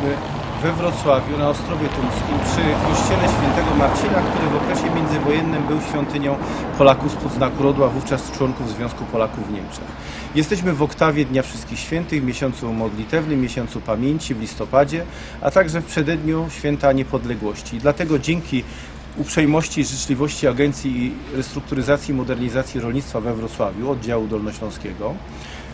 jesteśmy we Wrocławiu na Ostrowie Tumskim przy kościele świętego Marcina, który w okresie międzywojennym był świątynią Polaków spod znaku rodła, wówczas członków Związku Polaków w Niemczech. Jesteśmy w oktawie Dnia Wszystkich Świętych, miesiącu modlitewnym, miesiącu pamięci w listopadzie, a także w przededniu Święta Niepodległości. Dlatego dzięki uprzejmości i życzliwości Agencji Restrukturyzacji i Modernizacji Rolnictwa we Wrocławiu, oddziału dolnośląskiego,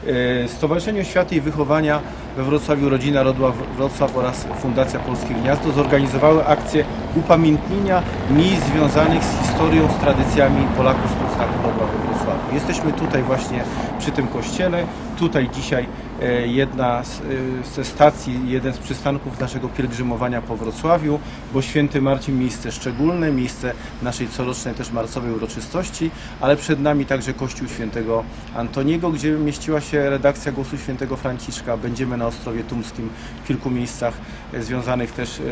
e, Stowarzyszenie Oświaty i Wychowania we Wrocławiu Rodzina Rodła Wrocław oraz Fundacja Polskie Gniazdo zorganizowały akcję upamiętnienia miejsc związanych z historią, z tradycjami Polaków spod znaku Rodła we Wrocławiu. Jesteśmy tutaj właśnie przy tym kościele. Tutaj dzisiaj e, jedna z, e, ze stacji, jeden z przystanków naszego pielgrzymowania po Wrocławiu, bo święty Marcin miejsce szczególne, miejsce naszej corocznej też marcowej uroczystości, ale przed nami także kościół świętego Antoniego, gdzie mieściła się redakcja Głosu Świętego Franciszka. Będziemy na Ostrowie Tumskim w kilku miejscach e, związanych też e,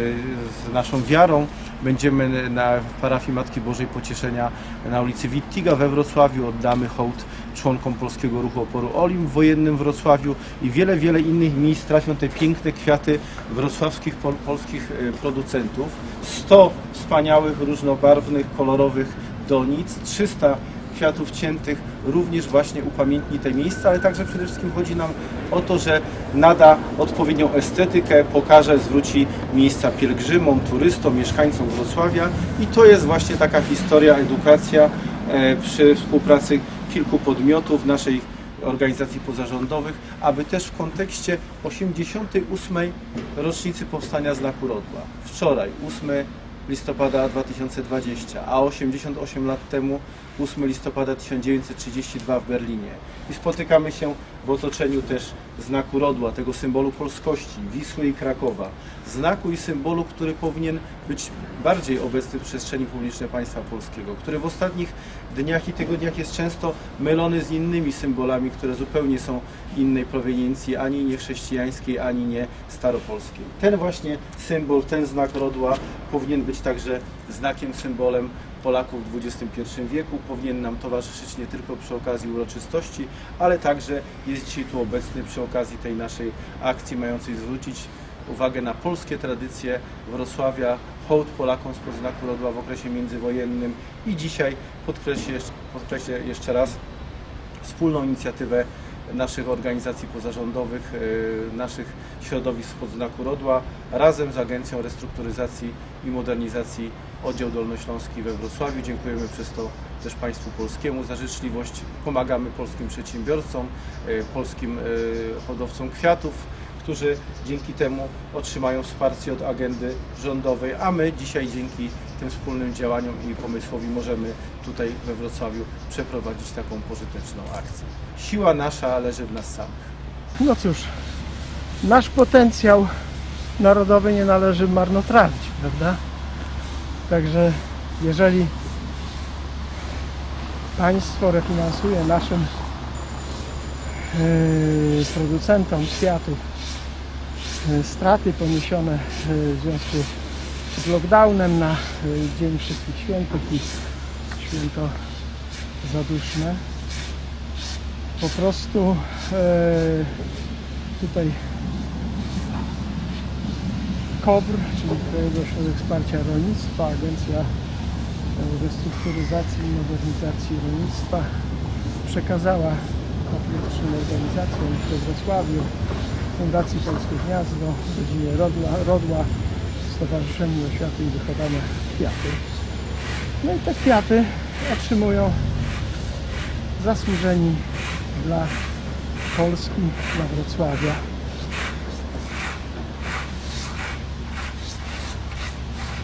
z naszą wiarą. Będziemy na parafii Matki Bożej Pocieszenia na ulicy Wittiga we Wrocławiu. Oddamy hołd członkom Polskiego Ruchu Oporu Olim w wojennym Wrocławiu i wiele, wiele innych miejsc trafią te piękne kwiaty wrocławskich pol, polskich e, producentów. 100 wspaniałych, różnobarwnych, kolorowych donic, 300 kwiatów ciętych również właśnie upamiętni te miejsca, ale także przede wszystkim chodzi nam o to, że nada odpowiednią estetykę, pokaże, zwróci miejsca pielgrzymom, turystom, mieszkańcom Wrocławia i to jest właśnie taka historia, edukacja e, przy współpracy kilku podmiotów naszej organizacji pozarządowych, aby też w kontekście 88. rocznicy powstania Znaku Rodła. Wczoraj, 8 listopada 2020, a 88 lat temu 8 listopada 1932 w Berlinie. I spotykamy się w otoczeniu też znaku rodła, tego symbolu polskości, Wisły i Krakowa. Znaku i symbolu, który powinien być bardziej obecny w przestrzeni publicznej państwa polskiego, który w ostatnich dniach i tygodniach jest często mylony z innymi symbolami, które zupełnie są innej proweniencji, ani nie chrześcijańskiej, ani nie staropolskiej. Ten właśnie symbol, ten znak rodła powinien być także znakiem, symbolem Polaków w XXI wieku. Powinien nam towarzyszyć nie tylko przy okazji uroczystości, ale także jest dzisiaj tu obecny przy okazji tej naszej akcji mającej zwrócić uwagę na polskie tradycje Wrocławia, hołd Polakom spod znaku rodła w okresie międzywojennym i dzisiaj podkreślę, podkreślę jeszcze raz wspólną inicjatywę naszych organizacji pozarządowych, e, naszych środowisk spod znaku rodła razem z Agencją Restrukturyzacji i Modernizacji Oddział Dolnośląski we Wrocławiu. Dziękujemy przez to też Państwu polskiemu za życzliwość. Pomagamy polskim przedsiębiorcom, e, polskim e, hodowcom kwiatów, którzy dzięki temu otrzymają wsparcie od agendy rządowej, a my dzisiaj dzięki tym wspólnym działaniom i pomysłowi możemy tutaj we Wrocławiu przeprowadzić taką pożyteczną akcję. Siła nasza leży w nas samych. No cóż, nasz potencjał narodowy nie należy marnotrawić, prawda? Także jeżeli państwo refinansuje naszym yy, producentom kwiatów yy, straty poniesione yy, w związku z lockdownem na Dzień Wszystkich Świętych i święto zaduszne, po prostu tutaj KOBR, czyli Krajowy Ośrodek Wsparcia Rolnictwa, Agencja e, Restrukturyzacji i Modernizacji Rolnictwa przekazała patriotycznym organizacjom we Wrocławiu, Fundacji Polskie Gniazdo, Rodzinie Rodła, Rodła Stowarzyszeniu Oświaty i Wychowania kwiaty. No i te kwiaty otrzymują zasłużeni dla Polski, dla Wrocławia.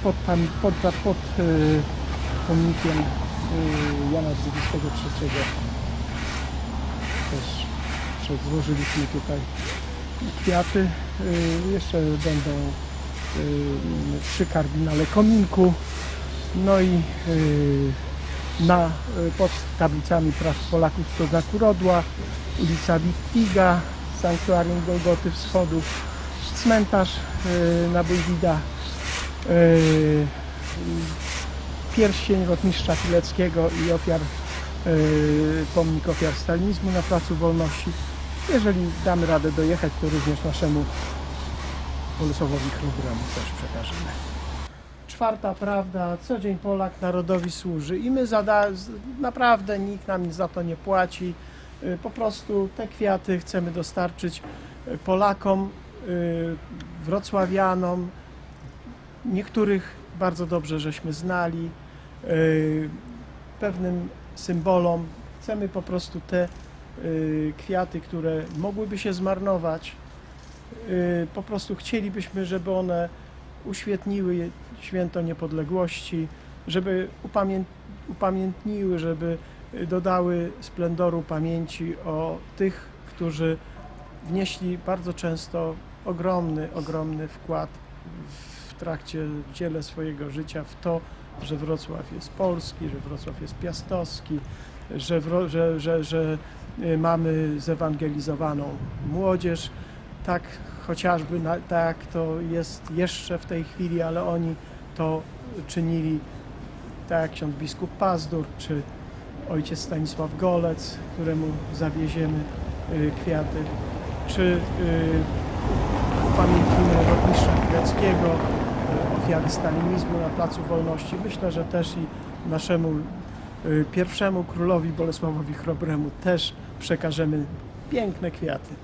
Pod, tam, pod, pod y, pomnikiem y, Jana XXIII też złożyliśmy tutaj kwiaty. Y, jeszcze będą przy kardynale Kominku. No i na, pod tablicami praw Polaków to znaku Rodła, ulica Wittiga, Sanktuarium Golgoty Wschodu, cmentarz y, na Bójwida, pierścień rotmistrza Pileckiego i ofiar, y, pomnik ofiar stalinizmu na Placu Wolności. Jeżeli damy radę dojechać, to również naszemu Bolesławowi Chrobremu też przekażemy. Czwarta prawda, co dzień Polak narodowi służy i my zada, naprawdę nikt nam za to nie płaci. Y, Po prostu te kwiaty chcemy dostarczyć Polakom, wrocławianom, niektórych bardzo dobrze żeśmy znali, y, pewnym symbolom. Chcemy po prostu te y, kwiaty, które mogłyby się zmarnować, y, po prostu chcielibyśmy, żeby one uświetniły święto niepodległości, żeby upamię- upamiętniły, żeby dodały splendoru pamięci o tych, którzy wnieśli bardzo często ogromny, ogromny wkład w trakcie, dziele swojego życia w to, że Wrocław jest polski, że Wrocław jest piastowski, że, że, że, że y, mamy zewangelizowaną młodzież, tak chociażby na, tak to jest jeszcze w tej chwili, ale oni to czynili tak jak ksiądz biskup Pazdur, czy ojciec Stanisław Golec, któremu zawieziemy y, kwiaty, czy y, upamiętnimy rotmistrza Pileckiego, e, ofiary stalinizmu na Placu Wolności. Myślę, że też i naszemu e, pierwszemu królowi Bolesławowi Chrobremu też przekażemy piękne kwiaty.